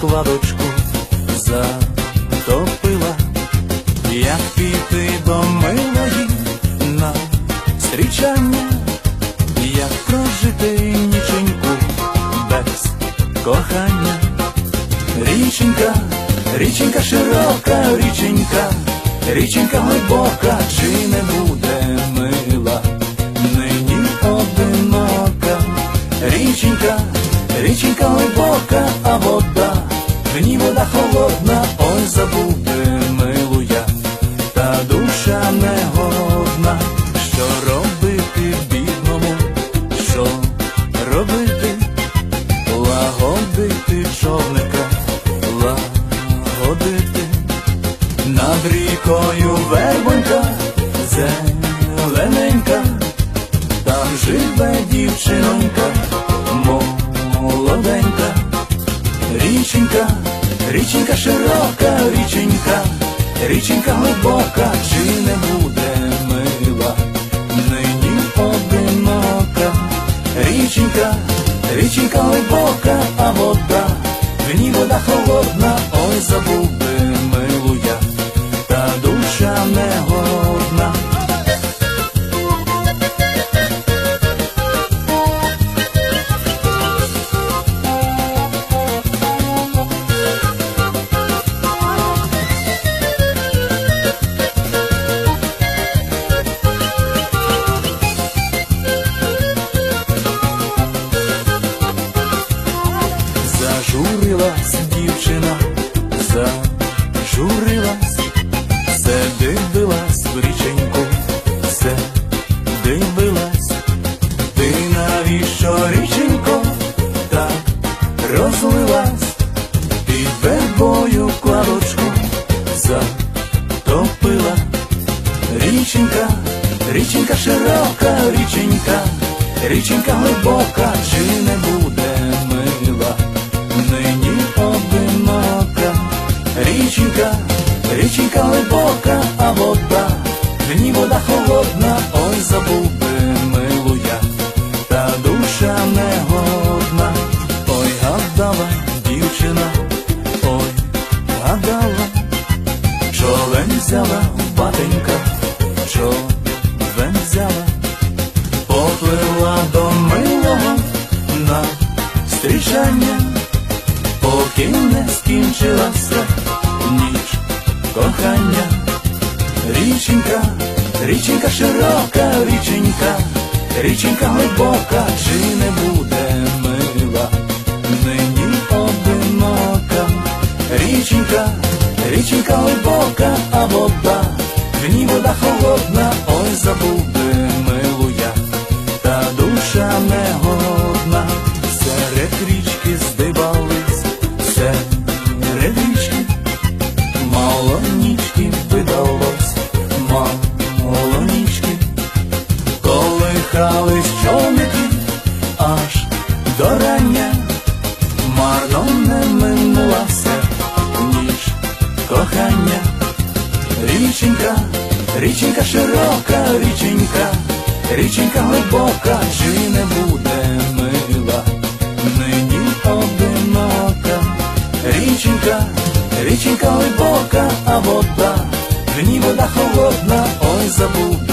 кладочку. Затопила, як піти до милої на зустрічання, як прожити ніченьку без кохання. Річенька, річенька широка, річенька, річенька глибока, чи не буде мила, нині одинока, річенька, річенька глибока, а вода, в ній вода холодна, ой забуде милу я, та душа не голодна, що робити бідному, що робити? Лагодити човника, лагодити. Над рікою вербонька, зелененька, там живе дівчинонька, річенька, річенька широка, річенька, річенька глибока, чи не буде мила, нині одинока, річенька, річенька глибока, а вода, в ній вода холодна, ой забув зажурилась, все дивилась в річеньку, все дивилась, ти навіщо річенько так розлилась, під вербою кладочку затопила, річенька, річенька широка, річенька, річенька глибока, чи не буде мила, глибока, а вода, в ній вода холодна, ой забув би милу я, та душа не годна, ой гадала дівчина, ой гадала. Човен взяла батенька, човен взяла, поплила до милого на зустрічання, поки не скінчилася ніч кохання. Річенька, річенька широка, річенька, річенька глибока, чи не буде мила, нині одинока, річенька, річенька глибока, а вода, в ній вода холодна, ой забув би милу я, та душа не голодна, до рання, марно не минулася ніч кохання, річенька, річенька широка, річенька, річенька глибока, чи не буде мила, нині одинока, річенька, річенька глибока, а вода, в ній вода холодна, ой забув би